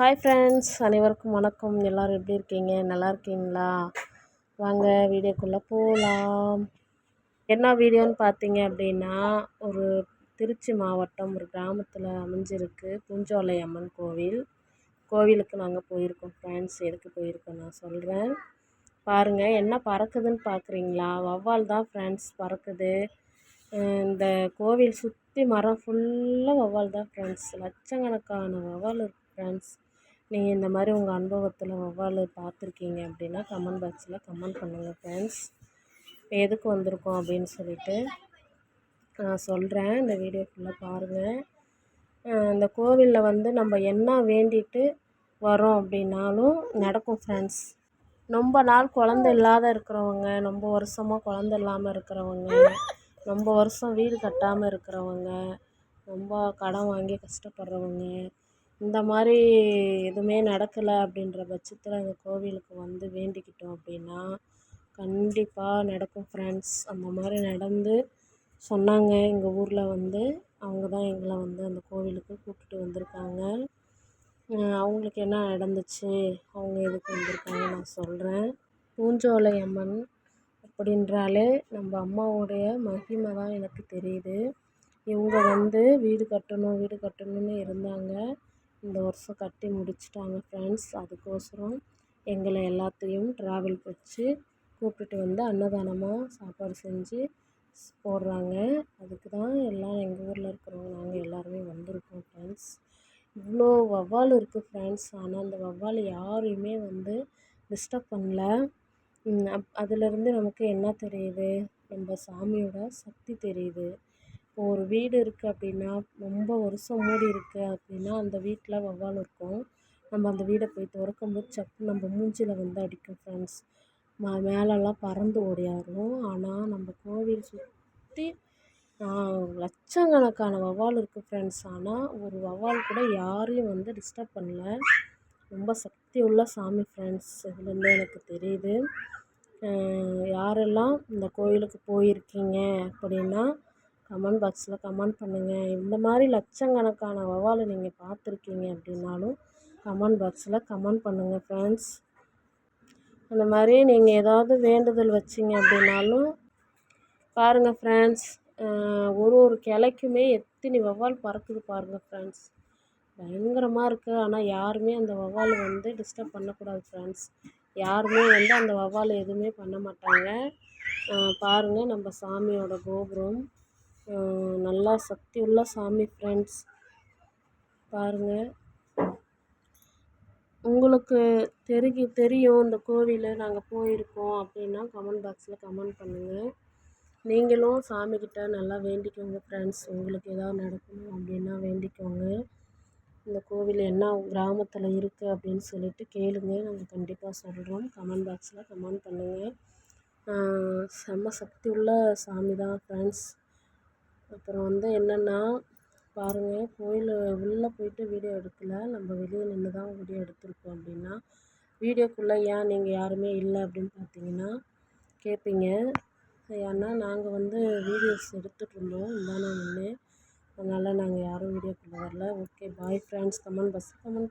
Hi friends அனைவருக்கும் வணக்கம். எல்லோரும் எப்படி இருக்கீங்க? நல்லா இருக்கீங்களா? வாங்க வீடியோக்குள்ளே போகலாம் என்ன வீடியோன்னு பார்த்தீங்க அப்படின்னா ஒரு திருச்சி மாவட்டம் ஒரு கிராமத்தில் அமைஞ்சிருக்கு பூஞ்சோலை அம்மன் கோவில். கோவிலுக்கு நாங்கள் போயிருக்கோம் ஃப்ரெண்ட்ஸ் எதுக்கு போயிருக்கோம் நான் சொல்கிறேன் பாருங்கள் என்ன பறக்குதுன்னு பார்க்குறீங்களா வவ்வால் தான் ஃப்ரெண்ட்ஸ் பறக்குது. இந்த கோவில் சுற்றி மரம் ஃபுல்லாக வவ்வால் தான் ஃப்ரெண்ட்ஸ் லட்சக்கணக்கான வவ்வால் இருக்குது ஃப்ரெண்ட்ஸ் நீங்கள் இந்த மாதிரி உங்கள் அனுபவத்தில் வௌவால் பார்த்துருக்கீங்க அப்படின்னா கமெண்ட் பாக்ஸில் கமெண்ட் பண்ணுங்கள் ஃப்ரெண்ட்ஸ் எதுக்கு வந்திருக்கோம் அப்படின்னு சொல்லிட்டு நான் சொல்கிறேன் இந்த வீடியோ ஃபுல்லாக பாருங்கள் இந்த கோவிலில் வந்து நம்ம என்ன வேண்டிட்டு வரோம் அப்படின்னாலும் நடக்கும் ஃப்ரெண்ட்ஸ் ரொம்ப நாள் குழந்த இல்லாத இருக்கிறவங்க ரொம்ப வருஷமாக குழந்த இல்லாமல் இருக்கிறவங்க ரொம்ப வருஷம் வீடு கட்டாமல் இருக்கிறவங்க ரொம்ப கடன் வாங்கி கஷ்டப்படுறவங்க இந்த மாதிரி எதுவுமே நடக்கலை அப்படின்ற பட்சத்தில் அந்த கோவிலுக்கு வந்து வேண்டிக்கிட்டோம் அப்படின்னா கண்டிப்பாக நடக்கும் ஃப்ரெண்ட்ஸ் அந்த மாதிரி நடந்து சொன்னாங்க. எங்கள் ஊரில் வந்து அவங்க தான் எங்களை வந்து அந்த கோவிலுக்கு கூப்பிட்டுட்டு வந்திருக்காங்க. அவங்களுக்கு என்ன நடந்துச்சு? அவங்க எதுக்கு வந்திருக்காங்க நான் சொல்கிறேன் பூஞ்சோலை அம்மன் அப்படின்றாலே நம்ம அம்மாவுடைய மகிமை தான் எனக்கு தெரியுது. இவங்க வந்து வீடு கட்டணும் வீடு கட்டணும்னு இருந்தாங்க. இந்த வருஷம் கட்டி முடிச்சிட்டாங்க ஃப்ரெண்ட்ஸ் அதுக்கோசரம் எங்களை எல்லாத்தையும் ட்ராவல் வச்சு கூப்பிட்டுட்டு வந்து அன்னதானமாக சாப்பாடு செஞ்சு போடுறாங்க. அதுக்கு தான் எல்லாம் எங்கள் ஊரில் இருக்கிறவங்க நாங்கள் எல்லோருமே வந்திருக்கோம் ஃப்ரெண்ட்ஸ் இவ்வளோ வவ்வால் இருக்குது ஃப்ரெண்ட்ஸ் ஆனால் அந்த வவ்வால் யாரையுமே வந்து டிஸ்டர்ப் பண்ணல. அப் அதிலேருந்து நமக்கு என்ன தெரியுது? நம்ம சாமியோட சக்தி தெரியுது. இப்போ ஒரு வீடு இருக்குது அப்படின்னா ரொம்ப வருஷம் மூடி இருக்குது அப்படின்னா அந்த வீட்டில் வௌவால் இருக்கும். நம்ம அந்த வீடை போய் திறக்கும்போது சப்புன்னு நம்ம மூஞ்சியில் வந்து அடிக்கும் ஃப்ரெண்ட்ஸ் ம மேலெல்லாம் பறந்து ஓடியாரும். ஆனால் நம்ம கோவில் சுற்றி லட்சக்கணக்கான வௌவால் இருக்குது ஃப்ரெண்ட்ஸ் ஆனால் ஒரு வௌவால் கூட யாரையும் வந்து டிஸ்டர்ப் பண்ணல. ரொம்ப சக்தி உள்ள சாமி ஃப்ரெண்ட்ஸ் இதுலேருந்து எனக்கு தெரியுது. யாரெல்லாம் இந்த கோயிலுக்கு போயிருக்கீங்க அப்படின்னா கமெண்ட் பாக்ஸில் கமெண்ட் பண்ணுங்கள் இந்த மாதிரி லட்சக்கணக்கான வவ்வாலை நீங்கள் பார்த்துருக்கீங்க அப்படின்னாலும் கமெண்ட் பாக்ஸில் கமெண்ட் பண்ணுங்கள் ஃப்ரெண்ட்ஸ் அந்த மாதிரி நீங்கள் ஏதாவது வேண்டுதல் வச்சிங்க அப்படின்னாலும் பாருங்கள் ஃப்ரெண்ட்ஸ் ஒரு ஒரு கிளைக்குமே எத்தனை வவ்வால் பறக்குது பாருங்கள் ஃப்ரெண்ட்ஸ் பயங்கரமாக இருக்குது ஆனால் யாருமே அந்த வவ்வால் வந்து டிஸ்டர்ப் பண்ணக்கூடாது ஃப்ரெண்ட்ஸ் யாருமே வந்து அந்த வவ்வால் எதுவுமே பண்ண மாட்டாங்க. பாருங்கள் நம்ம சாமியோட கோபுரம். நல்லா சக்தி உள்ள சாமி ஃப்ரெண்ட்ஸ் பாருங்கள் உங்களுக்கு தெரி தெரியும் இந்த கோவில் நாங்கள் போயிருக்கோம் அப்படின்னா கமெண்ட் பாக்ஸில் கமெண்ட் பண்ணுங்கள் நீங்களும் சாமிக்கிட்ட நல்லா வேண்டிக்கோங்க ஃப்ரெண்ட்ஸ் உங்களுக்கு எதாவது நடக்கணும் அப்படின்னா வேண்டிக்கோங்க. இந்த கோவில் என்ன கிராமத்தில் இருக்குது அப்படின்னு சொல்லிட்டு கேளுங்க. நாங்கள் கண்டிப்பாக சொல்கிறோம் கமெண்ட் பாக்ஸில் கமெண்ட் பண்ணுங்கள் செம்ம சக்தி உள்ள சாமி தான் ஃப்ரெண்ட்ஸ் அப்புறம் வந்து என்னென்னா பாருங்கள் கோயில் உள்ளே போய்ட்டு வீடியோ எடுக்கலை. நம்ம வெளியே நின்று தான் வீடியோ எடுத்திருக்கோம் அப்படின்னா வீடியோக்குள்ளே ஏன் நீங்கள் யாருமே இல்லை அப்படின்னு பார்த்தீங்கன்னா கேட்பீங்க ஏன்னா நாங்கள் வந்து வீடியோஸ் எடுத்துகிட்ருந்தோம் இந்தான நின்று அதனால் நாங்கள் யாரும் வீடியோக்குள்ளே வரல. ஓகே பாய் ஃப்ரெண்ட்ஸ் கமெண்ட் பஸ் கமெண்ட்